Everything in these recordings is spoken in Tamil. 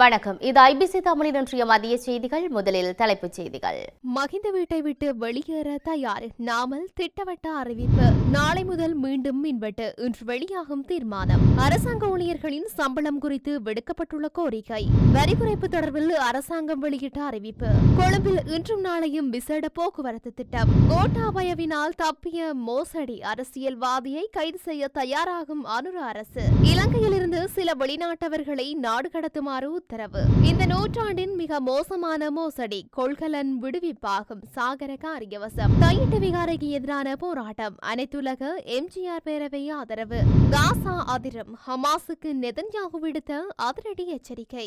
வணக்கம். இது ஐபிசி தமிழின் இன்றைய மதிய செய்திகள். முதலில் தலைப்புச் செய்திகள். மகிந்த வீட்டை விட்டு வெளியேற தயார். நாமல் திட்டவட்ட அறிவிப்பு. நாளை முதல் மீண்டும் மின்வெட்டு. இன்று வெளியாகும் தீர்மானம். அரசாங்க ஊழியர்களின் சம்பளம் குறித்து விடுக்கப்பட்டுள்ள கோரிக்கை. வரி குறைப்பு தொடர்பில் அரசாங்கம் வெளியிட்ட அறிவிப்பு. கொழும்பில் இன்றும் நாளையும் விசேட போக்குவரத்து திட்டம். கோட்டாபயவினால் தப்பிய மோசடி அரசியல்வாதியை கைது செய்ய தயாராகும் அனுர அரசு. இலங்கையிலிருந்து சில வெளிநாட்டவர்களை நாடு கடத்துமாறு உத்தரவு. இந்த நூற்றாண்டின் மிக மோசமான மோசடி கொள்கலன் விடுவிப்பாகும் சாகர காரியவசம் தையிட்டு விகாரைக்கு எதிரான போராட்டம் அனைத்துலக எம்ஜிஆர் பேரவை ஆதரவு. காசா அதிரம் ஹமாஸுக்கு நெதன்யாகு விடுத்த அதிரடி எச்சரிக்கை.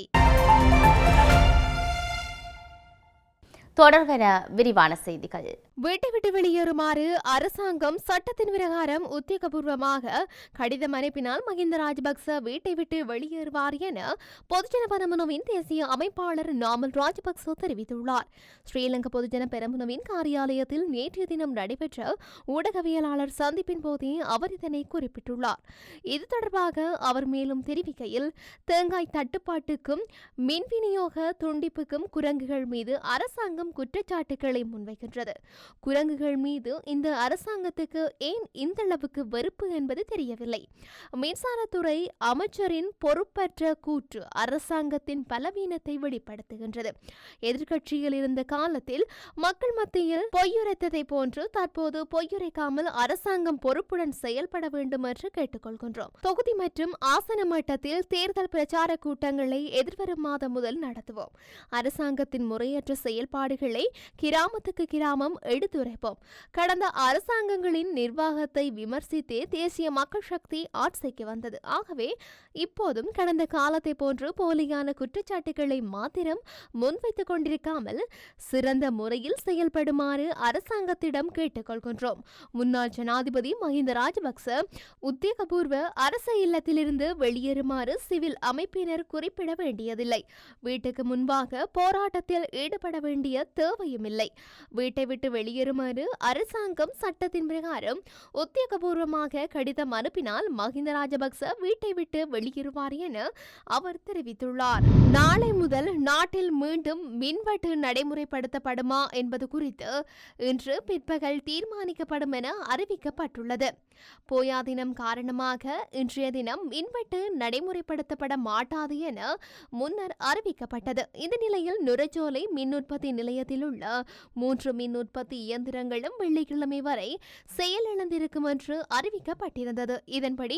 தொடர்வன விரிவான செய்திகள். வீட்டை விட்டு வெளியேறுமாறு அரசாங்கம் சட்டத்தின் பிரகாரம் உத்தியோகபூர்வமாக கடிதம் அனுப்பினால் மஹிந்த ராஜபக்ச வீட்டை விட்டு வெளியேறுவார் என பொதுஜன பெரமுனவின் தேசிய அமைப்பாளர் நாமல் ராஜபக்ச தெரிவித்துள்ளார். ஸ்ரீலங்கா பொதுஜன பெரமுனவின் காரியாலயத்தில் நேற்றைய தினம் நடைபெற்ற ஊடகவியலாளர் சந்திப்பின் போதே அவர் இதனை குறிப்பிட்டுள்ளார். இது தொடர்பாக அவர் மேலும் தெரிவிக்கையில் தேங்காய் தட்டுப்பாட்டுக்கும் மின் விநியோக துண்டிப்புக்கும் குரங்குகள் மீது அரசாங்கம் அரசாங்கம் குற்றச்சாட்டுகளை முன்வைக்கின்றது. குரங்குகள் மீது இந்த அரசாங்கத்துக்கு ஏன் இந்த அளவுக்கு வெறுப்பு என்பது தெரியவில்லை. மின்சாரத்துறை அமைச்சரின் பொறுப்பற்ற கூற்று அரசாங்கத்தின் பலவீனத்தை வெளிப்படுத்துகின்றது. எதிர்கட்சியில் இருந்த காலத்தில் மக்கள் மத்தியில் பொய்யுரைத்ததை போன்று தற்போது பொய்யுரைக்காமல் அரசாங்கம் பொறுப்புடன் செயல்பட வேண்டும் என்று கேட்டுக்கொள்கின்றோம். தொகுதி மற்றும் ஆசன மட்டத்தில் தேர்தல் பிரச்சார கூட்டங்களை எதிர்வரும் மாதம் முதல் நடத்துவோம். அரசாங்கத்தின் முறையற்ற செயல்பாடு செயல்பாடுகளை கிராமத்துக்கு கிராமம் எடுத்துரைப்போம் கடந்த அரசாங்கங்களின் நிர்வாகத்தை விமர்சித்தே தேசிய மக்கள் சக்தி ஆட்சிக்கு வந்தது. ஆகவே இப்போதும் கடந்த காலத்தை போன்று போலியான குற்றச்சாட்டுகளை மாத்திரம் முன்வைத்துக் கொண்டிருக்காமல் சிறந்த முறையில் செயல்படுமாறு அரசாங்கத்திடம் கேட்டுக்கொள்கின்றோம். முன்னாள் ஜனாதிபதி மஹிந்த ராஜபக்ச உத்தியோகபூர்வ அரச இல்லத்திலிருந்து வெளியேறுமாறு சிவில் அமைப்பினர் குறிப்பிட வேண்டியதில்லை. வீட்டுக்கு முன்பாக போராட்டத்தில் ஈடுபட வேண்டிய தேவையுமில்லை. வீட்டை விட்டு வெளியேறுமாறு அரசாங்கம் சட்டத்தின் பிரகாரம் உத்தியோகபூர்வமாக கடிதம் அனுப்பினால் மஹிந்த ராஜபக்ச வீட்டை விட்டு வெளியேறுவார் என அவர் தெரிவித்துள்ளார். நாளை முதல் நாட்டில் மீண்டும் மின்வெட்டு நடைமுறைப்படுத்தப்படுமா என்பது குறித்து இன்று பிற்பகல் தீர்மானிக்கப்படும் என அறிவிக்கப்பட்டுள்ளது. போயா தினம் காரணமாக இன்றைய தினம் மின்வெட்டு நடைமுறைப்படுத்தப்பட மாட்டாது என முன்னர் அறிவிக்கப்பட்டது. இந்த நிலையில் நுரச்சோலை மின் உற்பத்தி நிலையத்தில் உள்ள மூன்று மின் உற்பத்தி இயந்திரங்களும் வெள்ளிக்கிழமை வரை செயலிழந்திருக்கும் என்று அறிவிக்கப்பட்டிருந்தது. இதன்படி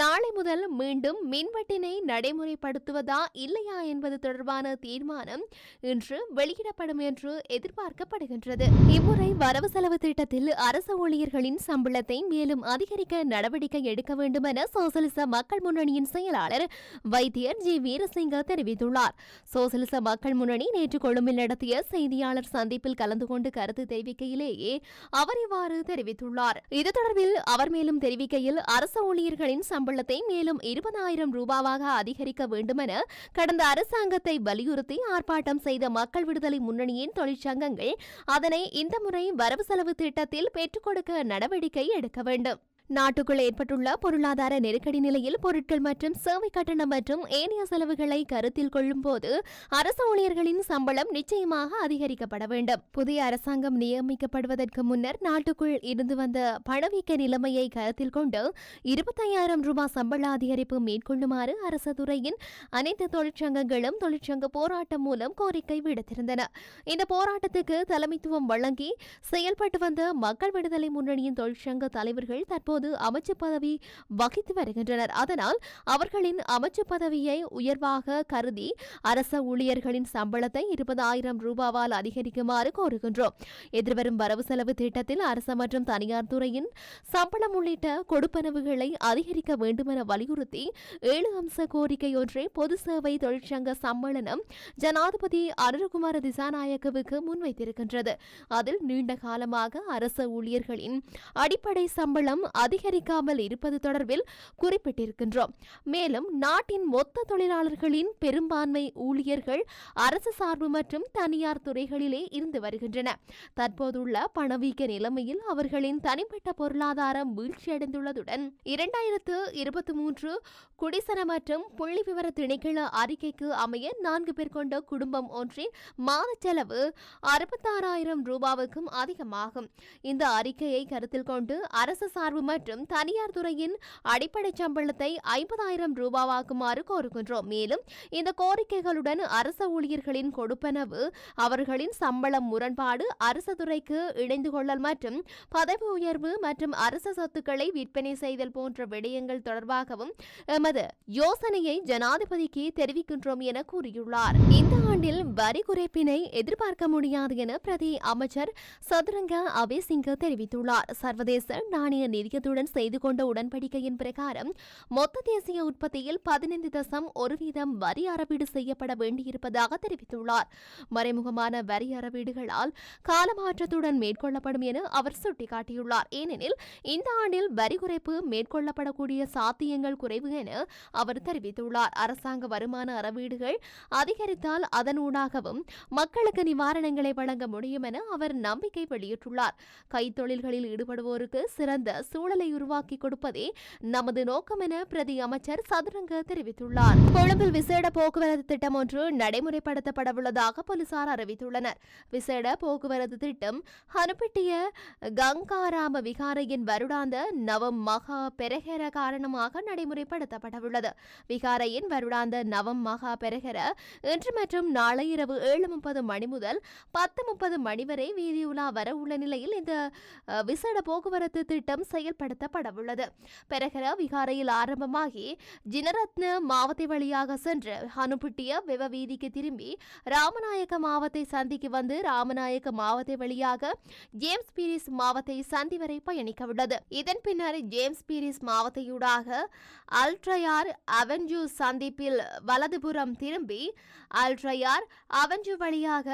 நாளை முதல் மீண்டும் மின்வெட்டினை நடைமுறைப்படுத்துவதா இல்லையா என்பது தொடர்பான தீர்மானம் இன்று வெளியிடப்படும் என்று எதிர்பார்க்கப்படுகின்றது. இம்முறை வரவு செலவு திட்டத்தில் அரசு ஊழியர்களின் சம்பளத்தை மேலும் அதிகரிக்க நடவடிக்கை எடுக்க வேண்டும் என சோசலிச மக்கள் முன்னணியின் செயலாளர் வைத்தியர் ஜி வீரசிங்க தெரிவித்துள்ளார். சோசலிச மக்கள் முன்னணி நேற்று கொழும்பில் நடத்திய செய்தி செய்தியாளர் சந்திப்பில் கலந்து கொண்டு கருத்து தெரிவிக்கையிலேயே அவர் இவ்வாறு தெரிவித்துள்ளார். இது தொடர்பில் அவர் மேலும் தெரிவிக்கையில் அரசு ஊழியர்களின் சம்பளத்தை மேலும் இருபதாயிரம் ரூபாவாக அதிகரிக்க வேண்டுமென கடந்த அரசாங்கத்தை வலியுறுத்தி ஆர்ப்பாட்டம் செய்த மக்கள் விடுதலை முன்னணியின் தொழிற்சங்கங்கள் அதனை இந்த முறை வரவு செலவு திட்டத்தில் பெற்றுக் கொடுக்க நடவடிக்கை எடுக்க வேண்டும். நாட்டுக்குள் ஏற்பட்டுள்ள பொருளாதார நெருக்கடி நிலையில் பொருட்கள் மற்றும் சேவை கட்டணம் மற்றும் ஏனைய செலவுகளை கருத்தில் கொள்ளும் போது அரசு ஊழியர்களின் சம்பளம் நிச்சயமாக அதிகரிக்கப்பட வேண்டும். புதிய அரசாங்கம் நியமிக்கப்படுவதற்கு முன்னர் நாட்டுக்குள் இருந்து வந்த பணவீக்க நிலைமையை கருத்தில் கொண்டு இருபத்தையாயிரம் ரூபாய் சம்பள அதிகரிப்பு மேற்கொள்ளுமாறு அரசு துறையின் அனைத்து தொழிற்சங்கங்களும் தொழிற்சங்க போராட்டம் மூலம் கோரிக்கை விடுத்திருந்தன. இந்த போராட்டத்துக்கு தலைமைத்துவம் வழங்கி செயல்பட்டு வந்த மக்கள் விடுதலை முன்னணியின் தொழிற்சங்க தலைவர்கள் தற்போது அமைச்சு பதவி வகித்து வருகின்றனர். அதனால் அவர்களின் அமைச்சு பதவியை உயர்வாக கருதி அரச ஊழியர்களின் சம்பளத்தை இருபதாயிரம் ரூபாவால் அதிகரிக்குமாறு கோருகின்றோம். எதிர்வரும் வரவு செலவு திட்டத்தில் அரசு மற்றும் தனியார் துறையின் சம்பளம் உள்ளிட்ட கொடுப்பனவுகளை அதிகரிக்க வேண்டுமென வலியுறுத்தி ஏழு அம்ச கோரிக்கை ஒன்றை பொது சேவை தொழிற்சங்க சம்மேளனம் ஜனாதிபதி அனுரகுமார திசாநாயக்கவுக்கு முன்வைத்திருக்கின்றது. அதில் நீண்ட காலமாக அரச ஊழியர்களின் அடிப்படை சம்பளம் அதிகரிக்காமல் இருப்பது தொடர்பில் குறிப்பிட்டிருக்கின்றோம். மேலும் நாட்டின் மொத்த தொழிலாளர்களின் பெரும்பான்மை ஊழியர்கள் அரசு சார்பு மற்றும் தனியார் துறைகளிலே இருந்து வருகின்றன. தற்போதுள்ள பணவீக்க நிலைமையில் அவர்களின் தனிப்பட்ட பொருளாதாரம் வீழ்ச்சியடைந்துள்ளதுடன் இரண்டாயிரத்து இருபத்தி மூன்று குடிசன மற்றும் புள்ளி விவர திணைக்கள அறிக்கைக்கு அமைய நான்கு பேர் கொண்ட குடும்பம் ஒன்றின் மாத செலவு அறுபத்தாறாயிரம் ரூபாவுக்கும் அதிகமாகும். இந்த அறிக்கையை கருத்தில் கொண்டு அரசு சார்பு மற்றும் தனியார் துறையின் அடிப்படை சம்பளத்தை ஐம்பதாயிரம் ரூபாவாக்குமாறு கோருகின்றோம். மேலும் இந்த கோரிக்கைகளுடன் அரச ஊழியர்களின் கொடுப்பனவு அவர்களின் சம்பளம் முரண்பாடு அரசு துறைக்கு இணைந்து கொள்ளல் மற்றும் பதவி உயர்வு மற்றும் அரச சொத்துக்களை விற்பனை செய்தல் போன்ற விடயங்கள் தொடர்பாகவும் எமது யோசனையை ஜனாதிபதிக்கு தெரிவிக்கின்றோம் என கூறியுள்ளார். இந்த ஆண்டில் வரி குறைப்பினை எதிர்பார்க்க முடியாது என பிரதி அமைச்சர் சதுரங்க அபேசிங்க தெரிவித்துள்ளார். சர்வதேச நாணய நிதியத்துடன் செய்து கொண்ட உடன்படிக்கையின் பிரகாரம் மொத்த தேசிய உற்பத்தியில் பதினைந்து தசம் ஒரு வீதம் வரி அறவீடு செய்யப்பட வேண்டியிருப்பதாக தெரிவித்துள்ளார். மறைமுகமான வரி அறவீடுகளால் காலமாற்றத்துடன் மேற்கொள்ளப்படும் என அவர் சுட்டிக்காட்டியுள்ளார். ஏனெனில் இந்த ஆண்டில் வரி குறைப்பு மேற்கொள்ளப்படக்கூடிய சாத்தியங்கள் குறைவு என அவர் தெரிவித்துள்ளார். அரசாங்க வருமான அறவீடுகள் அதிகரித்தால் அதனூடாகவும் மக்களுக்கு நிவாரணங்களை வழங்க முடியும் என அவர் நம்பிக்கை வெளியிட்டுள்ளார். கைத்தொழில்களில் ஈடுபடுவோருக்கு சிறந்த சூழல் உருவாக்கி கொடுப்பதே நமது நோக்கம் என பிரதி அமைச்சர் சதுரங்க தெரிவித்துள்ளார். கொழும்பில் விசேட போக்குவரத்து திட்டம் ஒன்று நடைமுறைப்படுத்தப்படவுள்ளதாக போலீசார் அறிவித்துள்ளனர். விசேட போக்குவரத்து திட்டம் அனுப்பிட்டிய கங்காராம விகாரையின் வருடாந்த நவம் மகா பெரகர காரணமாக நடைமுறைப்படுத்தப்படவுள்ளது. விகாரையின் வருடாந்த நவம் மகா பெரகர இன்று மற்றும் நாளை இரவு ஏழு முப்பது மணி முதல் பத்து முப்பது மணி வரை வீதியுலா வர உள்ள நிலையில் இந்த விசேட போக்குவரத்து திட்டம் ஏற்படுத்தப்படவுள்ளது பெரகர விகாரையில் ஆரம்பமாகி ஜினரத்ன மாவத்தை வழியாக சென்று ஹனுப்பிட்டிய வெவ வீதிக்கு திரும்பி ராமநாயக்க மாவத்தை சந்திக்கு வந்து ராமநாயக்க மாவத்தை வழியாக ஜேம்ஸ் பீரிஸ் மாவத்தை சந்தி வரை பயணிக்க உள்ளது. இதன் பின்னர் ஜேம்ஸ் பீரிஸ் மாவத்தையூடாக அல்ட்ரயார் அவென்ஜூ சந்திப்பில் வலதுபுறம் திரும்பி அல்ட்ரயார் அவென்ஜூ வழியாக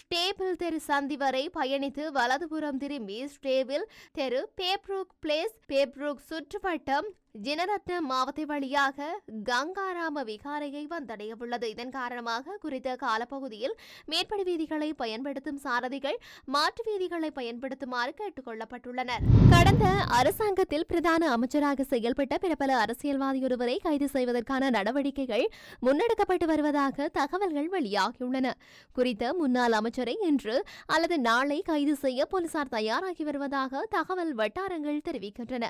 ஸ்டேபிள் தெரு சந்தி வரை பயணித்து வலதுபுறம் திரும்பி ஸ்டேபிள் தெரு பேப்ரூக் பிளேஸ் பேப்ரூக் சுற்றுவட்டம் ஜினரத்ன மாவட்ட வழியாக கங்காராம விகாரையை வந்தடைய உள்ளது இதன் காரணமாக குறித்த காலப்பகுதியில் மேற்படி வீதிகளை பயன்படுத்தும் சாரதிகள் மாற்று வீதிகளை பயன்படுத்துமாறு கேட்டுக் கொள்ளப்பட்டுள்ளனர் கடந்த அரசாங்கத்தில் பிரதான அமைச்சராக செயல்பட்ட பிரபல அரசியல்வாதி ஒருவரை கைது செய்வதற்கான நடவடிக்கைகள் முன்னெடுக்கப்பட்டு வருவதாக தகவல்கள் வெளியாகியுள்ளன. குறித்த முன்னாள் அமைச்சரை இன்று அல்லது நாளை கைது செய்ய போலீசார் தயாராகி வருவதாக தகவல் வட்டாரங்கள் தெரிவிக்கின்றன.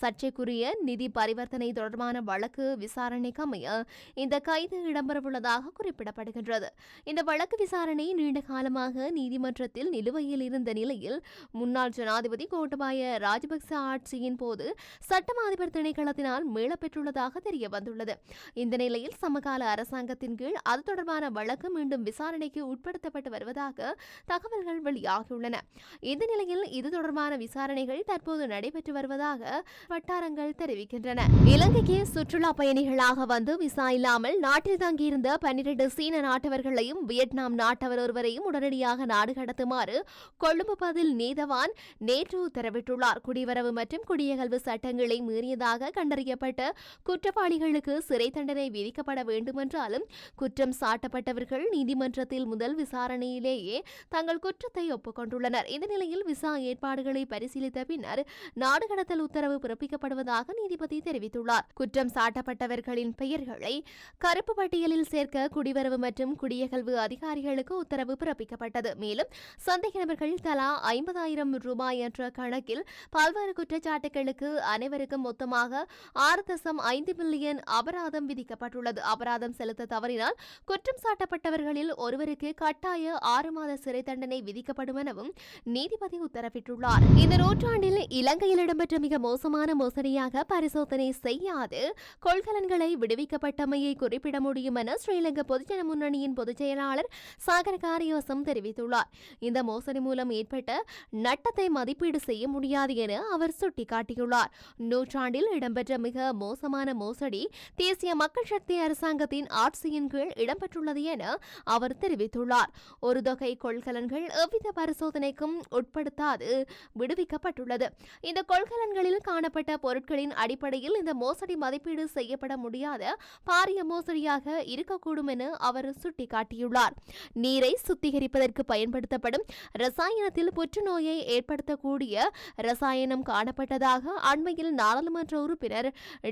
சர்ச்சைக்குரிய நிதி பரிவர்த்தனை தொடர்பான வழக்கு விசாரணைக்கு அமைய இந்த கைது இடம்பெறவுள்ளதாக குறிப்பிடப்படுகின்றது. இந்த வழக்கு விசாரணை நீண்ட காலமாக நீதிமன்றத்தில் நிலுவையில் இருந்த நிலையில் முன்னாள் ஜனாதிபதி கோட்டபாய ராஜபக்ச ஆட்சியின் போது சட்டம் அதிபர் திணைக்களத்தினால் மீளப்பெற்றுள்ளதாக தெரிய வந்துள்ளது இந்த நிலையில் சமகால அரசாங்கத்தின் கீழ் அது தொடர்பான வழக்கு மீண்டும் விசாரணைக்கு உட்படுத்தப்பட்டு வருவதாக தகவல்கள் வெளியாகியுள்ளன. இந்த நிலையில் இது தொடர்பான விசாரணைகள் தற்போது நடைபெற்று வருவதாக வட்டாரங்கள் தெரிவிக்கின்றன. இலங்கைக்கு சுற்றுலா பயணிகளாக வந்து விசா இல்லாமல் நாட்டில் தங்கியிருந்த பன்னிரண்டு சீன நாட்டவர்களையும் வியட்நாம் நாட்டவர் ஒருவரையும் உடனடியாக நாடு கடத்துமாறு கொழும்பு பதில் நீதவான் நேற்று உத்தரவிட்டுள்ளார். குடிவரவு மற்றும் குடியகல்வு சட்டங்களை மீறியதாக கண்டறியப்பட்ட குற்றவாளிகளுக்கு சிறை தண்டனை விதிக்கப்பட வேண்டுமென்றாலும் குற்றம் சாட்டப்பட்டவர்கள் நீதிமன்றத்தில் முதல் விசாரணையிலேயே தங்கள் குற்றத்தை ஒப்புக்கொண்டுள்ளனர். இந்த நிலையில் விசா ஏற்பாடுகளை பரிசீலித்த பின்னர் நாடு கடத்தல் உத்தரவு பிறப்பிக்கப்படுவதாக நீதிபதி தெரிவித்துள்ளார். குற்றம் சாட்டப்பட்டவர்களின் பெயர்களை கருப்பு பட்டியலில் சேர்க்க குடிவரவு மற்றும் குடியகல்வு அதிகாரிகளுக்கு உத்தரவு பிறப்பிக்கப்பட்டது. மேலும் சந்தேக நபர்கள் தலா ஐம்பதாயிரம் ரூபாய் என்ற கணக்கில் பல்வேறு குற்றச்சாட்டுகளுக்கு அனைவருக்கும் மொத்தமாக ஆறு தசம் ஐந்து மில்லியன் அபராதம் விதிக்கப்பட்டுள்ளது. அபராதம் செலுத்த தவறினால் குற்றம் சாட்டப்பட்டவர்களில் ஒருவருக்கு கட்டாய ஆறு மாத சிறை தண்டனை விதிக்கப்படும் எனவும் நீதிபதி உத்தரவிட்டுள்ளார். இந்த நூற்றாண்டில் இலங்கையில் இடம்பெற்ற மிக மோசமான மோசடியாக பரிசு பரிசோதனை செய்யாது. கொள்கலன்களை விடுவிக்கப்பட்டமையை குறிப்பிட முடியும் என ஸ்ரீலங்கா பொதுஜன முன்னணியின் பொதுச் செயலாளர் சாகர காரியவசம் தெரிவித்துள்ளார். இந்த மோசடி மூலம் ஏற்பட்ட நட்டத்தை மதிப்பீடு செய்ய முடியாது என அவர் சுட்டிக்காட்டியுள்ளார். நூற்றாண்டில் இடம்பெற்ற மிக மோசமான மோசடி தேசிய மக்கள் சக்தி அரசாங்கத்தின் ஆட்சியின் கீழ் இடம்பெற்றுள்ளது என அவர் தெரிவித்துள்ளார். ஒரு தொகை கொள்கலன்கள் எவ்வித பரிசோதனைக்கும் உட்படுத்தாது விடுவிக்கப்பட்டுள்ளது. இந்த கொள்கலன்களில் காணப்பட்ட பொருட்களின் அடிப்படை அடிப்படையில் இந்த மோசடி மதிப்பீடு செய்யப்பட முடியாத பாரிய மோசடியாக இருக்கக்கூடும் என அவர் சுட்டிக்காட்டியுள்ளார். நீரை சுத்திகரிப்பதற்கு பயன்படுத்தப்படும் ரசாயனத்தில் புற்றுநோயை ஏற்படுத்தக்கூடிய ரசாயனம் காணப்பட்டதாக அண்மையில் நாடாளுமன்ற உறுப்பினர்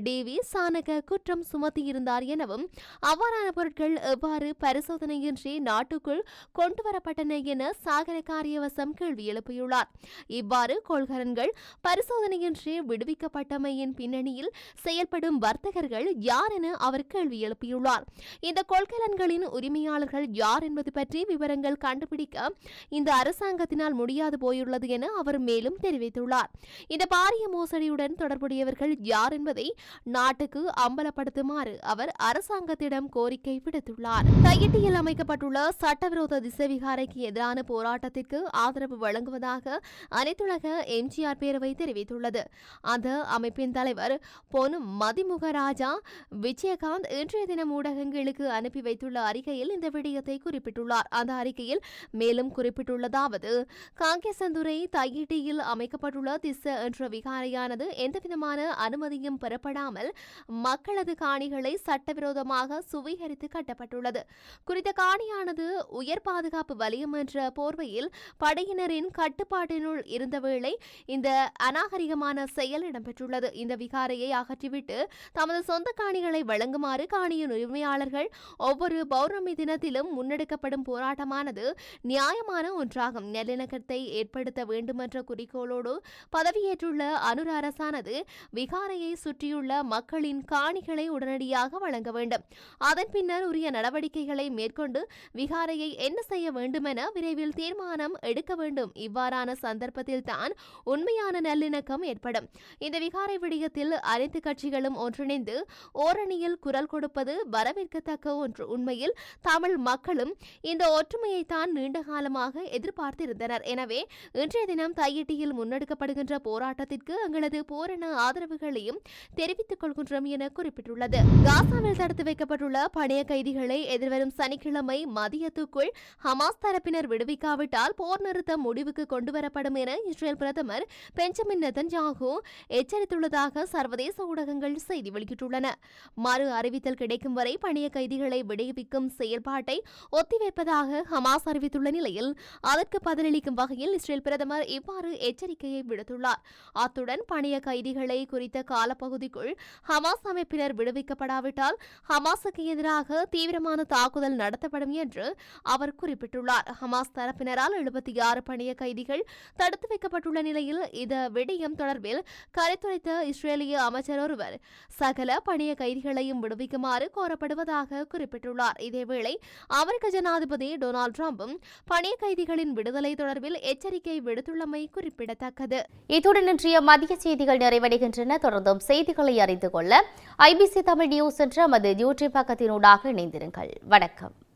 டி வி சானக குற்றம் சுமத்தியிருந்தார் எனவும் அவ்வாறான பொருட்கள் எவ்வாறு பரிசோதனையின்றி நாட்டுக்குள் கொண்டுவரப்பட்டன என சாகர காரியவசம் கேள்வி எழுப்பியுள்ளார். இவ்வாறு கொள்கலன்கள் பரிசோதனையின்றி விடுவிக்கப்பட்டமையின் பின்னணியில் செயல்படும் வர்த்தகர்கள் யார் என அவர் கேள்வி எழுப்பியுள்ளார். இந்த கொள்கலன்களின் உரிமையாளர்கள் யார் என்பது பற்றி விவரங்கள் கண்டுபிடிக்க இந்த அரசாங்கத்தினால் முடியாது போயுள்ளது என அவர் மேலும் தெரிவித்துள்ளார். இந்த பாரிய மோசடியுடன் தொடர்புடையவர்கள் யார் என்பதை நாட்டுக்கு அம்பலப்படுத்துமாறு அவர் அரசாங்கத்திடம் கோரிக்கை விடுத்துள்ளார். தையிட்டியில் அமைக்கப்பட்டுள்ள சட்டவிரோத திசைவிகாரைக்கு எதிரான போராட்டத்திற்கு ஆதரவு வழங்குவதாக அனைத்துலக எம்ஜிஆர் பேரவை தெரிவித்துள்ளது. அந்த அமைப்பின் தலைவர் பொன் மதிமுகராஜா விஜயகாந்த் இன்றைய தினம் ஊடகங்களுக்கு அனுப்பி வைத்துள்ள அறிக்கையில் இந்த விடயத்தை குறிப்பிட்டுள்ளார். அந்த அறிக்கையில் மேலும் குறிப்பிட்டுள்ளதாவது காங்கேசந்துறை தையிட்டியில் அமைக்கப்பட்டுள்ள திச என்ற விகாரையானது எந்தவிதமான அனுமதியும் பெறப்படாமல் மக்களது காணிகளை சட்டவிரோதமாக சுவீகரித்து கட்டப்பட்டுள்ளது. குறித்த காணியானது உயர் பாதுகாப்பு வலயம் என்ற போர்வையில் படையினரின் கட்டுப்பாட்டினுள் இருந்த வேளை இந்த அநாகரிகமான செயல் இடம்பெற்றுள்ளது. இந்த அதிகாரியை அகற்றிவிட்டு தமது சொந்த காணிகளை வழங்குமாறு காணியின் உரிமையாளர்கள் ஒவ்வொரு பௌர்ணமி தினத்திலும் முன்னெடுக்கப்படும் போராட்டமானது நியாயமான ஒன்றாகும். நல்லிணக்கத்தை ஏற்படுத்த வேண்டுமென்ற குறிக்கோளோடு பதவியேற்றுள்ள அனுர அரசானது விகாரையை சுற்றியுள்ள மக்களின் காணிகளை உடனடியாக வழங்க வேண்டும். அதன் பின்னர் உரிய நடவடிக்கைகளை மேற்கொண்டு விகாரையை என்ன செய்ய வேண்டுமென விரைவில் தீர்மானம் எடுக்க வேண்டும். இவ்வாறான சந்தர்ப்பத்தில் தான் உண்மையான நல்லிணக்கம் ஏற்படும். இந்த விகாரை விடயத்தில் அனைத்து கட்சிகளும் ஒன்றிணைந்து ஓரணியில் குரல் கொடுப்பது வரவேற்கத்தக்க ஒன்று. உண்மையில் தமிழ் மக்களும் இந்த ஒற்றுமையைத்தான் நீண்ட காலமாக எதிர்பார்த்திருந்தனர். எனவே இன்றைய தினம் தையிட்டியில் முன்னெடுக்கப்படுகின்ற போராட்டத்திற்கு எங்களது பூரண ஆதரவுகளையும் தெரிவித்துக் கொள்கின்றோம் என குறிப்பிட்டுள்ளது. காசாவில் தடுத்து வைக்கப்பட்டுள்ள பணைய கைதிகளை எதிர்வரும் சனிக்கிழமை மதியத்துக்குள் ஹமாஸ் தரப்பினர் விடுவிக்காவிட்டால் போர் நிறுத்தம் முடிவுக்கு கொண்டுவரப்படும் என இஸ்ரேல் பிரதமர் பெஞ்சமின் நெதன்யாகு எச்சரித்துள்ளதாக சர்வதேச ஊடகங்கள் செய்தி வெளியிட்டுள்ளன. மறு அறிவித்தல் கிடைக்கும் வரை பணிய கைதிகளை விடுவிக்கும் செயல்பாட்டை ஒத்திவைப்பதாக ஹமாஸ் அறிவித்துள்ள நிலையில் அதற்கு பதிலளிக்கும் வகையில் இஸ்ரேல் பிரதமர் இவ்வாறு எச்சரிக்கையை விடுத்துள்ளார். அத்துடன் பணிய கைதிகளை குறித்த காலப்பகுதிக்குள் ஹமாஸ் அமைப்பினர் விடுவிக்கப்படாவிட்டால் ஹமாஸுக்கு எதிராக தீவிரமான தாக்குதல் நடத்தப்படும் என்று அவர் குறிப்பிட்டுள்ளார். ஹமாஸ் தரப்பினரால் எழுபத்தி ஆறு பணிய கைதிகள் தடுத்து வைக்கப்பட்டுள்ள நிலையில் இந்த விடயம் தொடர்பில் கருத்துரைத்த இஸ்ரேலிய அமைச்சர் ஒருவர். சகல பணிய கைதிகளையும் விடுவிக்குமாறு கோரப்படுவதாக குறிப்பிட்டுள்ளார். இதேவேளை அமெரிக்க ஜனாதிபதி டொனால்டு டிரம்பும் பணிய கைதிகளின் விடுதலை தொடர்பில் எச்சரிக்கை விடுத்துள்ளமை குறிப்பிடத்தக்கது. இத்துடன் இன்றைய மதிய செய்திகள் நிறைவடைகின்றன. தொடர்ந்தும் செய்திகளை அறிந்து கொள்ள ஐபிசி தமிழ் நியூஸ் என்ற நமது யூடியூப் பக்கத்தினூடாக இணைந்திருங்கள். வணக்கம்.